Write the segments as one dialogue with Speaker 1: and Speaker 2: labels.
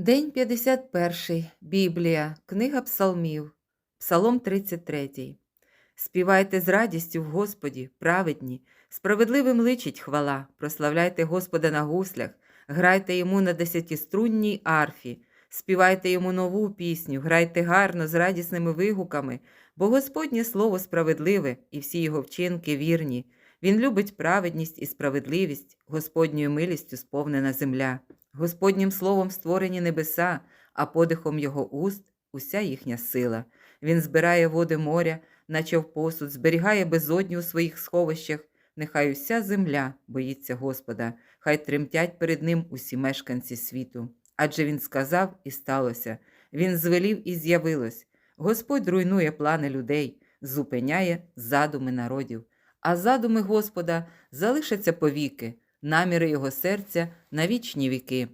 Speaker 1: День 51. Біблія. Книга Псалмів. Псалом 33. Співайте з радістю в Господі, праведні, справедливим личить хвала, прославляйте Господа на гуслях, грайте йому на десятиструнній арфі, співайте йому нову пісню, грайте гарно з радісними вигуками, бо Господнє слово справедливе і всі його вчинки вірні. Він любить праведність і справедливість, Господньою милістю сповнена земля. Господнім словом створені небеса, а подихом його уст уся їхня сила. Він збирає води моря, наче в посуд, зберігає безодню у своїх сховищах. Нехай уся земля боїться Господа, хай тремтять перед ним усі мешканці світу. Адже він сказав і сталося, він звелів і з'явилось. Господь руйнує плани людей, зупиняє задуми народів, а задуми Господа залишаться повіки, наміри його серця на вічні віки.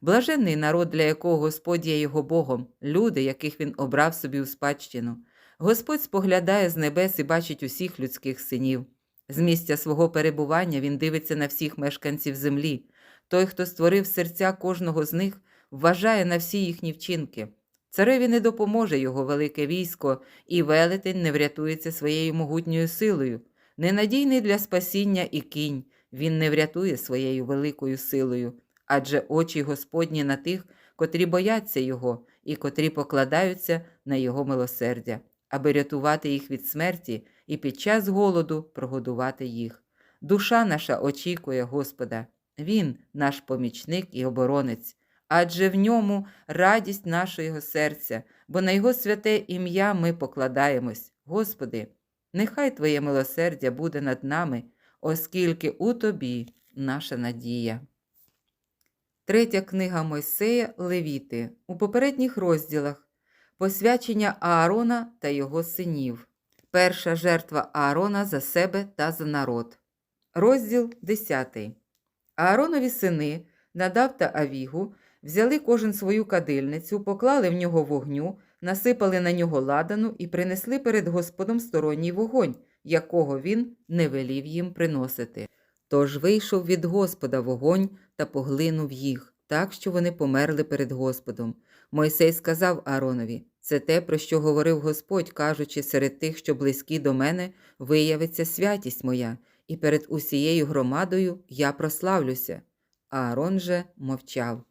Speaker 1: Блаженний народ, для якого Господь є його Богом, люди, яких він обрав собі у спадщину. Господь споглядає з небес і бачить усіх людських синів. З місця свого перебування він дивиться на всіх мешканців землі. Той, хто створив серця кожного з них, вважає на всі їхні вчинки. Цареві не допоможе його велике військо, і велетень не врятується своєю могутньою силою. Ненадійний для спасіння і кінь, він не врятує своєю великою силою, адже очі Господні на тих, котрі бояться Його і котрі покладаються на Його милосердя, аби рятувати їх від смерті і під час голоду прогодувати їх. Душа наша очікує Господа, Він наш помічник і оборонець, адже в ньому радість нашого серця, бо на Його святе ім'я ми покладаємось. Господи, нехай Твоє милосердя буде над нами, оскільки у Тобі наша надія. Третя книга Мойсея Левіти у попередніх розділах Посвячення Аарона та його синів. Перша жертва Аарона за себе та за народ. Розділ 10. Ааронові сини, Надав та Авігу, взяли кожен свою кадильницю, поклали в нього вогню, насипали на нього ладану і принесли перед Господом сторонній вогонь, якого він не велів їм приносити. Тож вийшов від Господа вогонь та поглинув їх, так що вони померли перед Господом. Мойсей сказав Ааронові: це те, про що говорив Господь, кажучи, серед тих, що близькі до мене, виявиться святість моя, і перед усією громадою я прославлюся. Аарон же мовчав.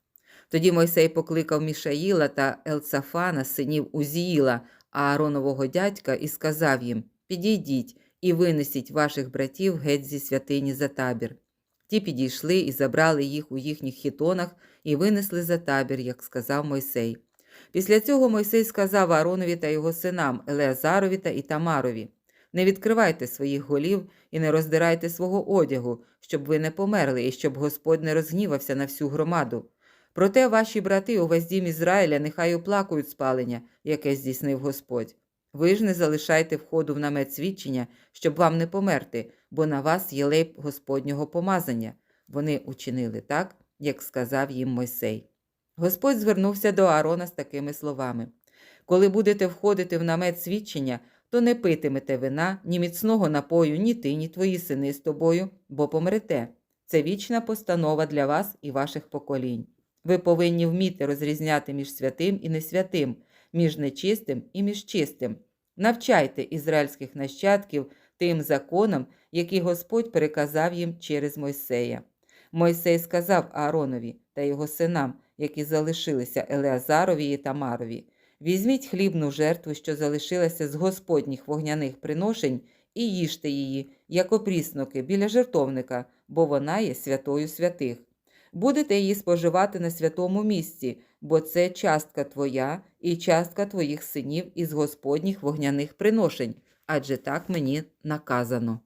Speaker 1: Тоді Мойсей покликав Мішаїла та Елцафана, синів Узіїла, Ааронового дядька, і сказав їм: Підійдіть і винесіть ваших братів геть зі святині за табір. Ті підійшли і забрали їх у їхніх хітонах і винесли за табір, як сказав Мойсей. Після цього Мойсей сказав Ааронові та його синам Елеазарові та Ітамарові: Не відкривайте своїх голів і не роздирайте свого одягу, щоб ви не померли і щоб Господь не розгнівався на всю громаду. Проте ваші брати увесь дім Ізраїля нехай оплакують спалення, яке здійснив Господь. Ви ж не залишайте входу в намет свідчення, щоб вам не померти, бо на вас є лейб Господнього помазання. Вони учинили так, як сказав їм Мойсей. Господь звернувся до Аарона з такими словами: Коли будете входити в намет свідчення, то не питимете вина, ні міцного напою, ні ти, ні твої сини з тобою, бо помрете. Це вічна постанова для вас і ваших поколінь. Ви повинні вміти розрізняти між святим і несвятим, між нечистим і між чистим. Навчайте ізраїльських нащадків тим законам, які Господь переказав їм через Мойсея. Мойсей сказав Ааронові та його синам, які залишилися Елеазарові і Тамарові: Візьміть хлібну жертву, що залишилася з Господніх вогняних приношень, і їжте її, як опріснуки, біля жертовника, бо вона є святою святих. Будете її споживати на святому місці, бо це частка твоя і частка твоїх синів із Господніх вогняних приношень, адже так мені наказано.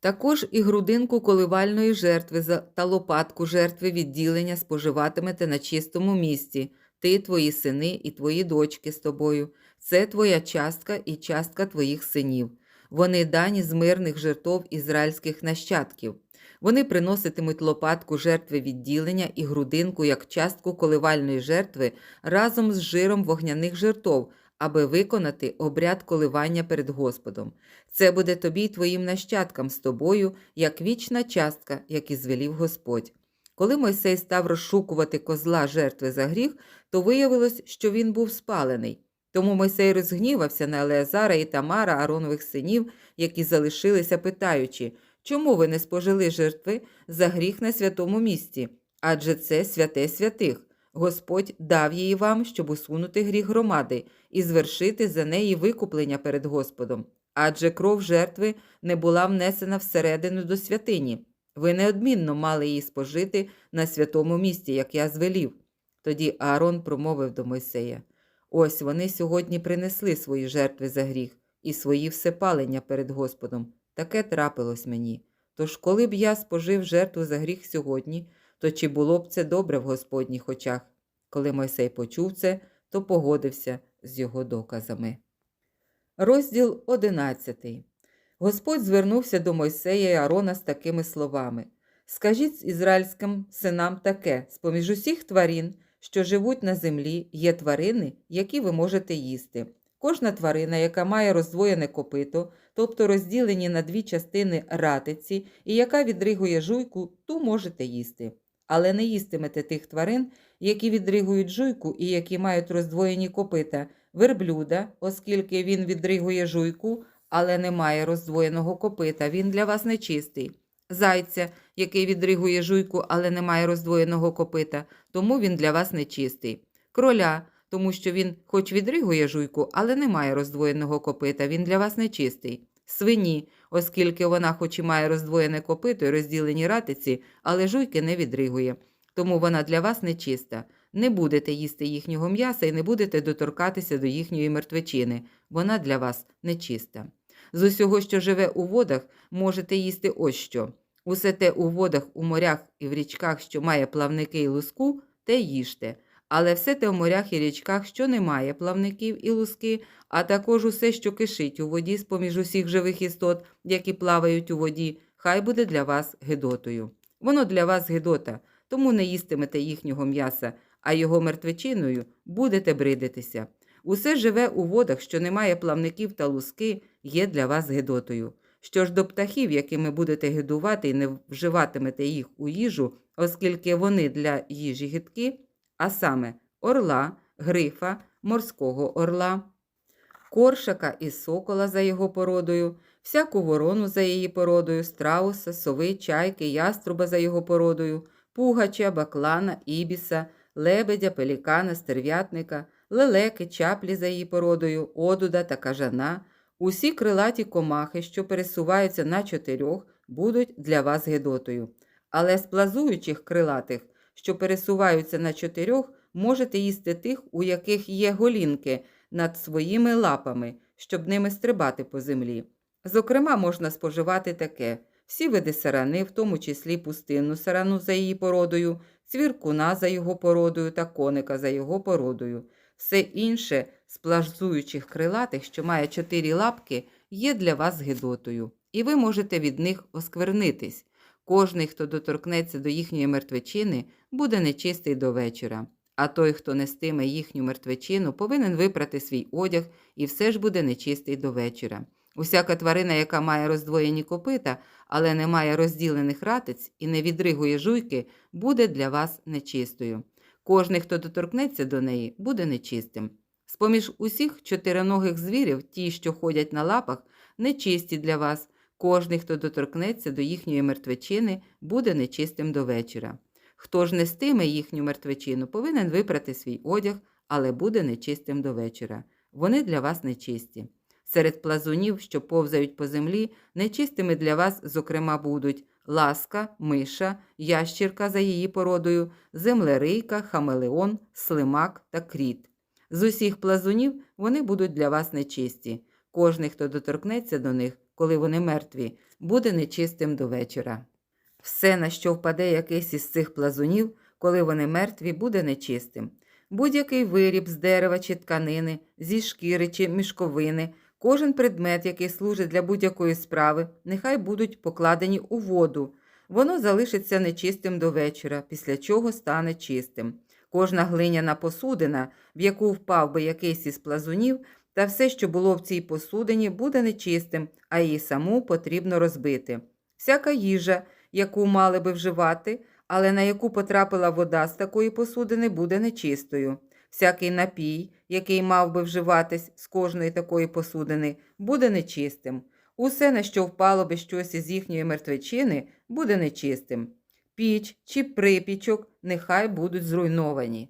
Speaker 1: Також і грудинку коливальної жертви та лопатку жертви відділення споживатимете на чистому місці, ти, твої сини і твої дочки з тобою. Це твоя частка і частка твоїх синів. Вони дані з мирних жертов ізраїльських нащадків. Вони приноситимуть лопатку жертви відділення і грудинку як частку коливальної жертви разом з жиром вогняних жертов, аби виконати обряд коливання перед Господом. Це буде тобі й твоїм нащадкам з тобою, як вічна частка, як і звелів Господь. Коли Мойсей став розшукувати козла жертви за гріх, то виявилось, що він був спалений. Тому Мойсей розгнівався на Елеазара і Тамара, Аронових синів, які залишилися, питаючи, чому ви не спожили жертви за гріх на святому місці? Адже це святе святих. Господь дав її вам, щоб усунути гріх громади і звершити за неї викуплення перед Господом. Адже кров жертви не була внесена всередину до святині. Ви неодмінно мали її спожити на святому місці, як я звелів. Тоді Аарон промовив до Мойсея: Ось вони сьогодні принесли свої жертви за гріх і свої всепалення перед Господом. Таке трапилось мені. Тож, коли б я спожив жертву за гріх сьогодні, то чи було б це добре в Господніх очах? Коли Мойсей почув це, то погодився з його доказами. Розділ 11. Господь звернувся до Мойсея і Арона з такими словами: Скажіть ізраїльським синам таке: з-поміж усіх тварин, що живуть на землі, є тварини, які ви можете їсти. Кожна тварина, яка має роздвоєне копито, тобто розділені на дві частини ратиці, і яка відригує жуйку, ту можете їсти. Але не їстимете тих тварин, які відригують жуйку і які мають роздвоєні копита, верблюда, оскільки він відригує жуйку, але не має роздвоєного копита, він для вас нечистий. Зайця, який відригує жуйку, але не має роздвоєного копита, тому він для вас нечистий. Кроля, тому що він хоч відригує жуйку, але не має роздвоєного копита, він для вас нечистий. Свині, оскільки вона хоч і має роздвоєне копито і розділені ратиці, але жуйки не відригує. Тому вона для вас нечиста. Не будете їсти їхнього м'яса і не будете доторкатися до їхньої мертвечини. Вона для вас нечиста. З усього, що живе у водах, можете їсти ось що. Усе те у водах, у морях і в річках, що має плавники і луску, те їжте. Але все те в морях і річках, що не має плавників і луски, а також усе, що кишить у воді з поміж усіх живих істот, які плавають у воді, хай буде для вас гидотою. Воно для вас гидота, тому не їстимете їхнього м'яса, а його мертвечиною будете бридитися. Усе живе у водах, що не має плавників та луски, є для вас гидотою. Що ж до птахів, якими будете гидувати і не вживатимете їх у їжу, оскільки вони для їжі гидкі, а саме орла, грифа, морського орла, коршака і сокола за його породою, всяку ворону за її породою, страуса, сови, чайки, яструба за його породою, пугача, баклана, ібіса, лебедя, пелікана, стерв'ятника, лелеки, чаплі за її породою, одуда та кажана, усі крилаті комахи, що пересуваються на чотирьох, будуть для вас гидотою. Але з плазуючих крилатих, що пересуваються на чотирьох, можете їсти тих, у яких є голінки над своїми лапами, щоб ними стрибати по землі. Зокрема, можна споживати таке: всі види сарани, в тому числі пустинну сарану за її породою, цвіркуна за його породою та коника за його породою. Все інше з плазуючих крилатих, що має чотири лапки, є для вас гидотою, і ви можете від них осквернитись. Кожний, хто доторкнеться до їхньої мертвечини, буде нечистий до вечора. А той, хто нестиме їхню мертвечину, повинен випрати свій одяг і все ж буде нечистий до вечора. Усяка тварина, яка має роздвоєні копита, але не має розділених ратиць і не відригує жуйки, буде для вас нечистою. Кожний, хто доторкнеться до неї, буде нечистим. З-поміж усіх чотириногих звірів, ті, що ходять на лапах, нечисті для вас. Кожний, хто доторкнеться до їхньої мертвечини, буде нечистим до вечора. Хто ж нестиме їхню мертвечину, повинен випрати свій одяг, але буде нечистим до вечора. Вони для вас нечисті. Серед плазунів, що повзають по землі, нечистими для вас, зокрема, будуть ласка, миша, ящірка за її породою, землерийка, хамелеон, слимак та кріт. З усіх плазунів вони будуть для вас нечисті. Кожний, хто доторкнеться до них, коли вони мертві, буде нечистим до вечора. Все, на що впаде якийсь із цих плазунів, коли вони мертві, буде нечистим. Будь-який виріб з дерева чи тканини, зі шкіри чи мішковини, кожен предмет, який служить для будь-якої справи, нехай будуть покладені у воду. Воно залишиться нечистим до вечора, після чого стане чистим. Кожна глиняна посудина, в яку впав би якийсь із плазунів, та все, що було в цій посудині, буде нечистим, а її саму потрібно розбити. Всяка їжа, яку мали би вживати, але на яку потрапила вода з такої посудини, буде нечистою. Всякий напій, який мав би вживатись з кожної такої посудини, буде нечистим. Усе, на що впало би щось із їхньої мертвечини, буде нечистим. Піч чи припічок нехай будуть зруйновані.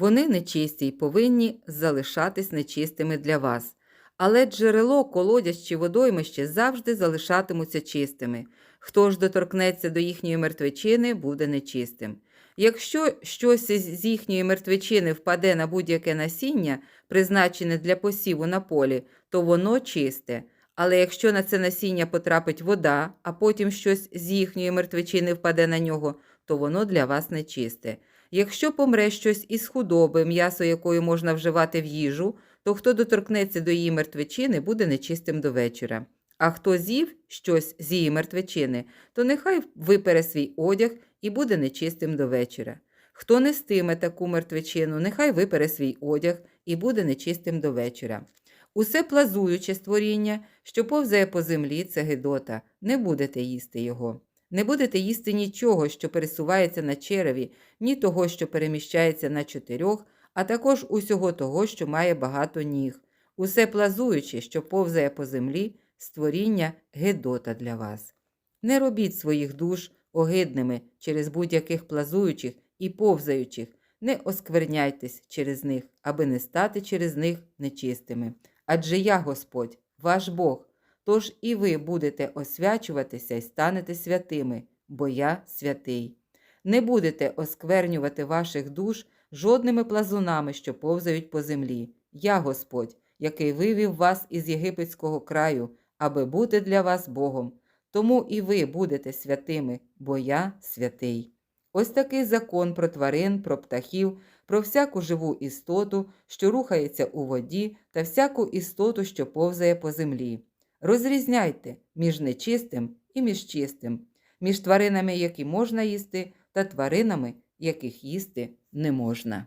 Speaker 1: Вони нечисті й повинні залишатись нечистими для вас. Але джерело, колодязь чи водоймище завжди залишатимуться чистими. Хто ж доторкнеться до їхньої мертвечини, буде нечистим. Якщо щось із їхньої мертвечини впаде на будь-яке насіння, призначене для посіву на полі, то воно чисте. Але якщо на це насіння потрапить вода, а потім щось з їхньої мертвечини впаде на нього, то воно для вас нечисте. Якщо помре щось із худоби, м'ясо якої можна вживати в їжу, то хто доторкнеться до її мертвечини, буде нечистим до вечора. А хто з'їв щось з її мертвечини, то нехай випере свій одяг і буде нечистим до вечора. Хто нестиме таку мертвечину, нехай випере свій одяг і буде нечистим до вечора. Усе плазуюче створіння, що повзає по землі, це гидота, не будете їсти його. Не будете їсти нічого, що пересувається на череві, ні того, що переміщається на чотирьох, а також усього того, що має багато ніг. Усе плазуюче, що повзає по землі, створіння гидота для вас. Не робіть своїх душ огидними через будь-яких плазуючих і повзаючих, не оскверняйтесь через них, аби не стати через них нечистими. Адже я Господь, ваш Бог, тож і ви будете освячуватися і станете святими, бо я святий. Не будете осквернювати ваших душ жодними плазунами, що повзають по землі. Я Господь, який вивів вас із єгипетського краю, аби бути для вас Богом. Тому і ви будете святими, бо я святий. Ось такий закон про тварин, про птахів, про всяку живу істоту, що рухається у воді, та всяку істоту, що повзає по землі. Розрізняйте між нечистим і між чистим, між тваринами, які можна їсти, та тваринами, яких їсти не можна.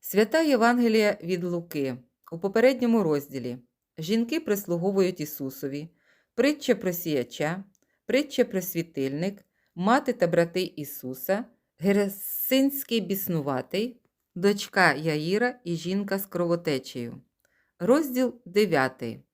Speaker 1: Свята Євангелія від Луки у попередньому розділі жінки прислуговують Ісусові, притча про сіяча, притча про світильник, мати та брати Ісуса, Герасинський біснуватий, дочка Яїра і жінка з кровотечею. Розділ 9.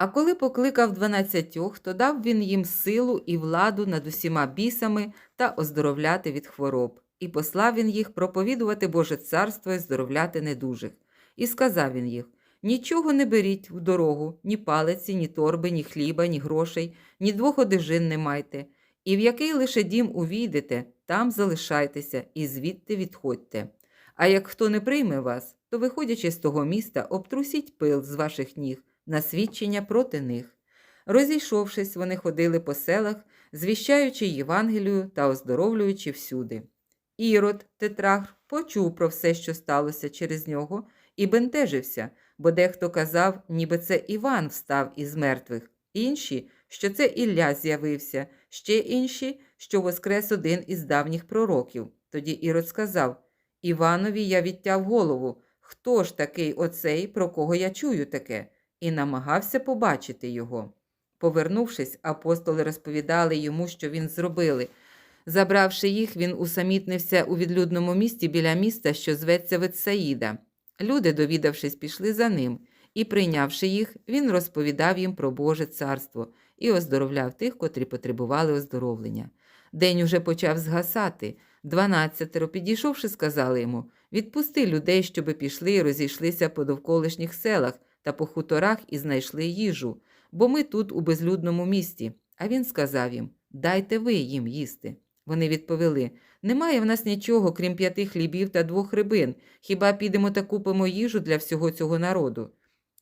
Speaker 1: А коли покликав дванадцятьох, то дав він їм силу і владу над усіма бісами та оздоровляти від хвороб, і послав він їх проповідувати Боже царство і здоровляти недужих. І сказав він їх: Нічого не беріть в дорогу, ні палиці, ні торби, ні хліба, ні грошей, ні двох одежин не майте. І в який лише дім увійдете, там залишайтеся і звідти відходьте. А як хто не прийме вас, то, виходячи з того міста, обтрусіть пил з ваших ніг на свідчення проти них. Розійшовшись, вони ходили по селах, звіщаючи Євангелію та оздоровлюючи всюди. Ірод, тетрах, почув про все, що сталося через нього, і бентежився, бо дехто казав, ніби це Іван встав із мертвих, інші, що це Ілля з'явився, ще інші, що воскрес один із давніх пророків. Тоді Ірод сказав Іванові я відтяв голову. Хто ж такий оцей, про кого я чую таке? І намагався побачити його. Повернувшись, апостоли розповідали йому, що він зробили. Забравши їх, він усамітнився у відлюдному місті біля міста, що зветься Ветсаїда. Люди, довідавшись, пішли за ним, і, прийнявши їх, він розповідав їм про Боже царство і оздоровляв тих, котрі потребували оздоровлення. День уже почав згасати. Дванадцятеро, підійшовши, сказали йому Відпусти людей, щоби пішли і розійшлися по довколишніх селах та по хуторах і знайшли їжу, бо ми тут у безлюдному місті. А він сказав їм Дайте ви їм їсти. Вони відповіли Немає в нас нічого, крім п'яти хлібів та двох рибин. Хіба підемо та купимо їжу для всього цього народу?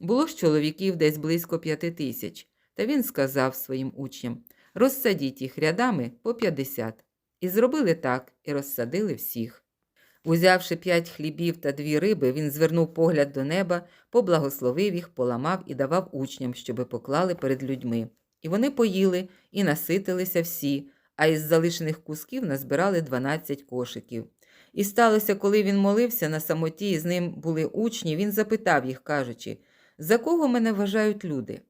Speaker 1: Було ж чоловіків десь близько п'яти тисяч. Та він сказав своїм учням Розсадіть їх рядами по п'ятдесят. І зробили так, і розсадили всіх. Узявши п'ять хлібів та дві риби, він звернув погляд до неба, поблагословив їх, поламав і давав учням, щоби поклали перед людьми. І вони поїли і наситилися всі, а із залишених кусків назбирали дванадцять кошиків. І сталося, коли він молився на самоті, і з ним були учні, він запитав їх, кажучи, за кого мене вважають люди?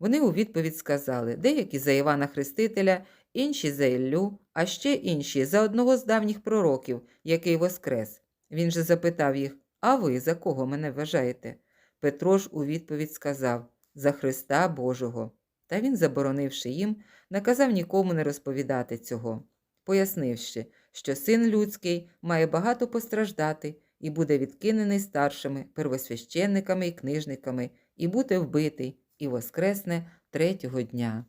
Speaker 1: Вони у відповідь сказали деякі за Івана Хрестителя, інші за Іллю, а ще інші за одного з давніх пророків, який воскрес. Він же запитав їх: А ви за кого мене вважаєте? Петро ж у відповідь сказав за Христа Божого. Та він, заборонивши їм, наказав нікому не розповідати цього, пояснивши, що син людський має багато постраждати і буде відкинений старшими, первосвященниками і книжниками, і буде вбитий, і воскресне третього дня.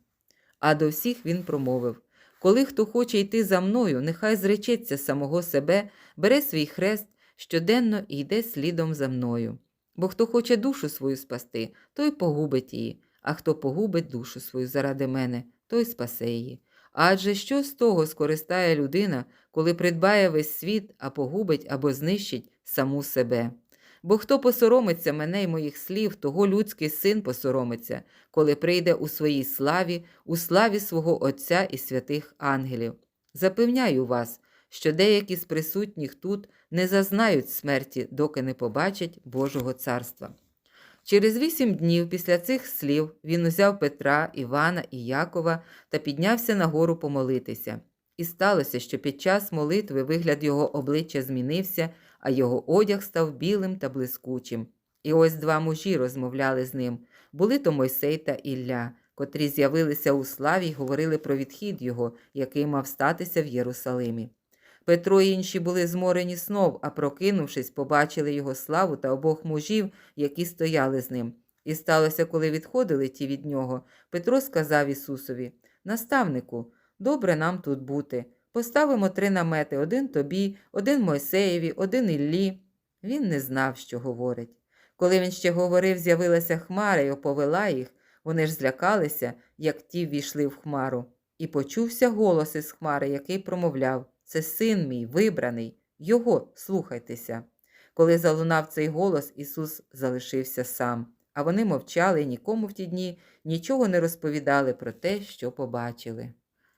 Speaker 1: А до всіх він промовив Коли хто хоче йти за мною, нехай зречеться самого себе, бере свій хрест щоденно і йде слідом за мною. Бо хто хоче душу свою спасти, той погубить її, а хто погубить душу свою заради мене, той спасе її. Адже що з того скористає людина, коли придбає весь світ, а погубить або знищить саму себе? Бо хто посоромиться мене й моїх слів, того людський син посоромиться, коли прийде у своїй славі, у славі свого Отця і святих ангелів. Запевняю вас, що деякі з присутніх тут не зазнають смерті, доки не побачать Божого царства. Через вісім днів після цих слів він узяв Петра, Івана і Якова та піднявся на гору помолитися. І сталося, що під час молитви вигляд його обличчя змінився, а його одяг став білим та блискучим. І ось два мужі розмовляли з ним були то Мойсей та Ілля, котрі з'явилися у славі й говорили про відхід його, який мав статися в Єрусалимі. Петро і інші були зморені знов, а прокинувшись, побачили його славу та обох мужів, які стояли з ним. І сталося, коли відходили ті від нього, Петро сказав Ісусові Наставнику, добре нам тут бути. Поставимо три намети один тобі, один Мойсеєві, один Іллі. Він не знав, що говорить. Коли він ще говорив, з'явилася хмара і оповела їх, вони ж злякалися, як ті ввійшли в хмару. І почувся голос із хмари, який промовляв Це син мій, вибраний, його слухайтеся. Коли залунав цей голос, Ісус залишився сам, а вони мовчали і нікому в ті дні нічого не розповідали про те, що побачили.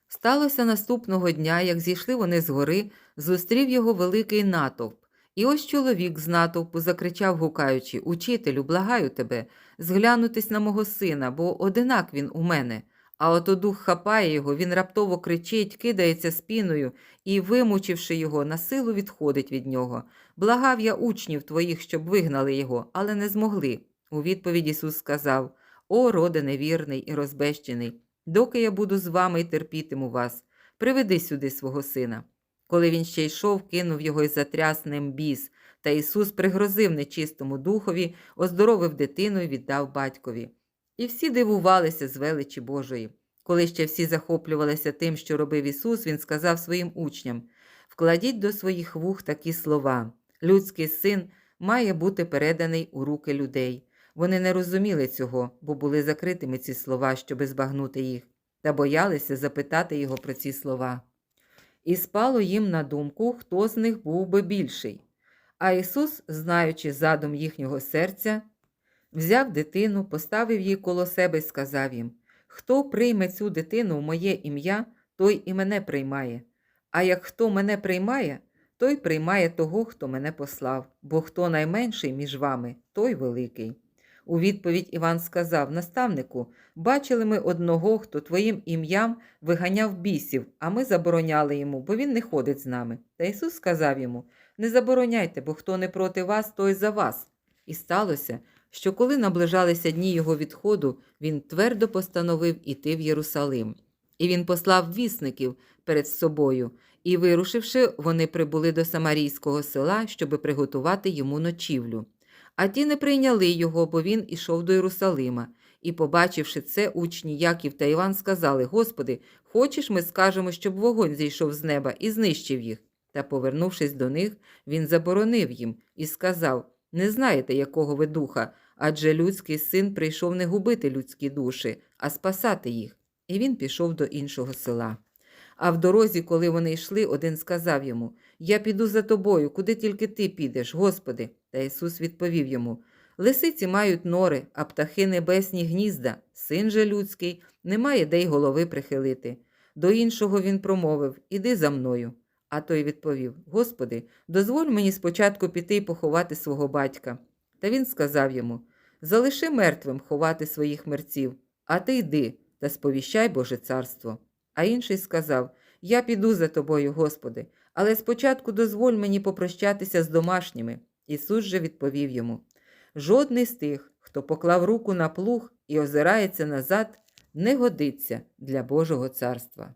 Speaker 1: Сталося наступного дня, як зійшли вони з гори, зустрів його великий натовп. І ось чоловік з натовпу закричав, гукаючи Учителю, благаю тебе, зглянутись на мого сина, бо одинак він у мене. А ото дух хапає його, він раптово кричить, кидається спіною і, вимучивши його, на силу відходить від нього. Благав я учнів твоїх, щоб вигнали його, але не змогли. У відповідь Ісус сказав: О, роде невірний і розбещений, доки я буду з вами і терпітиму вас, приведи сюди свого сина. Коли він ще йшов, кинув його й затряс ним біс, та Ісус пригрозив нечистому духові, оздоровив дитину і віддав батькові. І всі дивувалися з величі Божої. Коли ще всі захоплювалися тим, що робив Ісус, Він сказав своїм учням вкладіть до своїх вух такі слова. Людський син має бути переданий у руки людей. Вони не розуміли цього, бо були закритими ці слова, щоби збагнути їх, та боялися запитати його про ці слова. І спало їм на думку, хто з них був би більший. А Ісус, знаючи задум їхнього серця, взяв дитину, поставив її коло себе і сказав їм Хто прийме цю дитину в моє ім'я, той і мене приймає. А як хто мене приймає, той приймає того, хто мене послав, бо хто найменший між вами, той великий. У відповідь Іван сказав наставнику бачили ми одного, хто твоїм ім'ям виганяв бісів, а ми забороняли йому, бо він не ходить з нами. Та Ісус сказав йому Не забороняйте, бо хто не проти вас, той за вас. І сталося, що коли наближалися дні його відходу, він твердо постановив іти в Єрусалим. І він послав вісників перед собою, і, вирушивши, вони прибули до Самарійського села, щоби приготувати йому ночівлю. А ті не прийняли його, бо він ішов до Єрусалима. І, побачивши це, учні Яків та Іван сказали: Господи, хочеш, ми скажемо, щоб вогонь зійшов з неба і знищив їх. Та, повернувшись до них, він заборонив їм і сказав: Не знаєте, якого ви духа, адже людський син прийшов не губити людські душі, а спасати їх. І він пішов до іншого села. А в дорозі, коли вони йшли, один сказав йому Я піду за тобою, куди тільки ти підеш, Господи. Та Ісус відповів йому Лисиці мають нори, а птахи небесні гнізда, син же людський, немає де й голови прихилити. До іншого він промовив Іди за мною. А той відповів Господи, дозволь мені спочатку піти й поховати свого батька. Та він сказав йому Залиши мертвим ховати своїх мерців, а ти йди та сповіщай Боже царство. А інший сказав: Я піду за тобою, Господи, але спочатку дозволь мені попрощатися з домашніми. Ісус же відповів йому: Жодний з тих, хто поклав руку на плуг і озирається назад, не годиться для Божого царства.